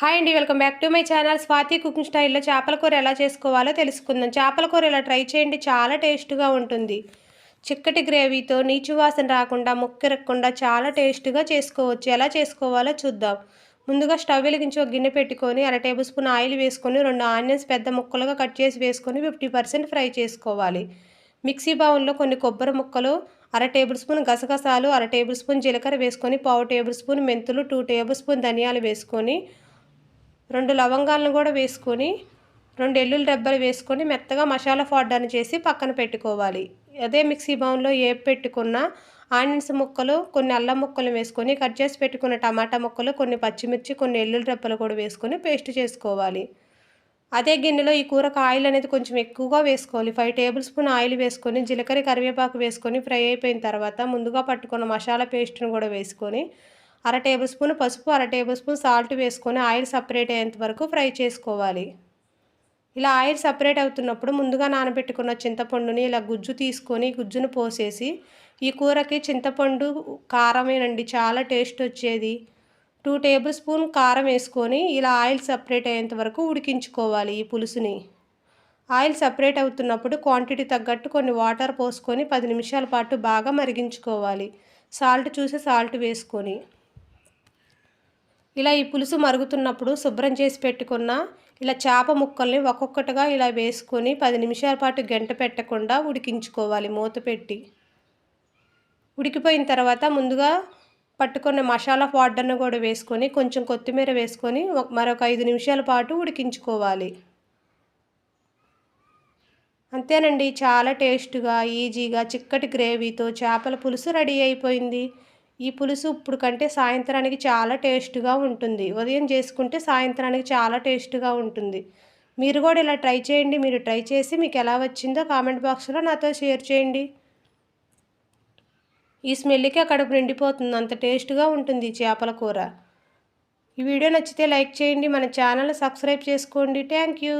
Hi అండి welcome back to my channel. Swathi cooking స్టైల్లో చేపల కూర ఎలా చేసుకోవాలో తెలుసుకుందాం. చేపల కూర ఇలా ట్రై చేయండి చాలా టేస్ట్గా ఉంటుంది. చిక్కటి గ్రేవీతో నీచు వాసన రాకుండా ముక్కెరక్కుండా చాలా టేస్ట్గా చేసుకోవచ్చు. ఎలా చేసుకోవాలో చూద్దాం. ముందుగా స్టవ్ వెలిగించి ఒక గిన్నె పెట్టుకొని అర టేబుల్ స్పూన్ ఆయిల్ వేసుకొని రెండు ఆనియన్స్ పెద్ద ముక్కలుగా కట్ చేసి వేసుకొని ఫిఫ్టీ పర్సెంట్ ఫ్రై చేసుకోవాలి. మిక్సీ బౌల్లో కొన్ని కొబ్బరి ముక్కలు అర టేబుల్ స్పూన్ గసగసాలు అర టేబుల్ స్పూన్ జీలకర్ర వేసుకొని పావు టేబుల్ స్పూన్ మెంతులు టూ టేబుల్ స్పూన్ ధనియాలు వేసుకొని రెండు లవంగాలను కూడా వేసుకొని రెండు ఎల్లుల్లి డబ్బలు వేసుకొని మెత్తగా మసాలా ఫాడ్డాన్ని చేసి పక్కన పెట్టుకోవాలి. అదే మిక్సీ బౌన్లో ఏ పెట్టుకున్న ఆనియన్స్ ముక్కలు కొన్ని అల్లం ముక్కలు వేసుకొని కట్ చేసి పెట్టుకున్న టమాటా ముక్కలు కొన్ని పచ్చిమిర్చి కొన్ని ఎల్లుల్లి రెప్పలు కూడా వేసుకొని పేస్ట్ చేసుకోవాలి. అదే గిన్నెలో ఈ కూరకు ఆయిల్ అనేది కొంచెం ఎక్కువగా వేసుకోవాలి. ఫైవ్ టేబుల్ స్పూన్ ఆయిల్ వేసుకొని జీలకర్ర కరివేపాకు వేసుకొని ఫ్రై అయిపోయిన తర్వాత ముందుగా పట్టుకున్న మసాలా పేస్ట్ను కూడా వేసుకొని అర టేబుల్ స్పూన్ పసుపు అర టేబుల్ స్పూన్ సాల్ట్ వేసుకొని ఆయిల్ సపరేట్ అయ్యేంత వరకు ఫ్రై చేసుకోవాలి. ఇలా ఆయిల్ సపరేట్ అవుతున్నప్పుడు ముందుగా నానబెట్టుకున్న చింతపండుని ఇలా గుజ్జు తీసుకొని గుజ్జును పోసేసి ఈ కూరకి చింతపండు కారమేనండి చాలా టేస్ట్ వచ్చేది. టూ టేబుల్ స్పూన్ కారం వేసుకొని ఇలా ఆయిల్ సపరేట్ అయ్యేంత వరకు ఉడికించుకోవాలి ఈ పులుసుని. ఆయిల్ సపరేట్ అవుతున్నప్పుడు క్వాంటిటీ తగ్గట్టు కొన్ని వాటర్ పోసుకొని పది నిమిషాల పాటు బాగా మరిగించుకోవాలి. సాల్ట్ చూసి సాల్ట్ వేసుకొని. ఇలా ఈ పులుసు మరుగుతున్నప్పుడు శుభ్రం చేసి పెట్టుకున్న ఇలా చేప ముక్కల్ని ఒక్కొక్కటిగా ఇలా వేసుకొని పది నిమిషాల పాటు గంట పెట్టకుండా ఉడికించుకోవాలి మూత పెట్టి. ఉడికిపోయిన తర్వాత ముందుగా పట్టుకున్న మసాలా పౌడర్ను కూడా వేసుకొని కొంచెం కొత్తిమీర వేసుకొని మరొక ఐదు నిమిషాల పాటు ఉడికించుకోవాలి. అంతేనండి చాలా టేస్ట్గా ఈజీగా చిక్కటి గ్రేవీతో చేపల పులుసు రెడీ అయిపోయింది. ఈ పులుసు ఇప్పుడు కంటే సాయంత్రానికి చాలా టేస్ట్గా ఉంటుంది. ఉదయం చేసుకుంటే సాయంత్రానికి చాలా టేస్ట్గా ఉంటుంది. మీరు కూడా ఇలా ట్రై చేయండి. మీరు ట్రై చేసి మీకు ఎలా వచ్చిందో కామెంట్ బాక్స్లో నాతో షేర్ చేయండి. ఈ స్మెల్కి కడుపు నిండిపోతుంది. అంత టేస్ట్గా ఉంటుంది చేపల కూర. ఈ వీడియో నచ్చితే లైక్ చేయండి. మన ఛానల్ సబ్స్క్రైబ్ చేసుకోండి. Thank you.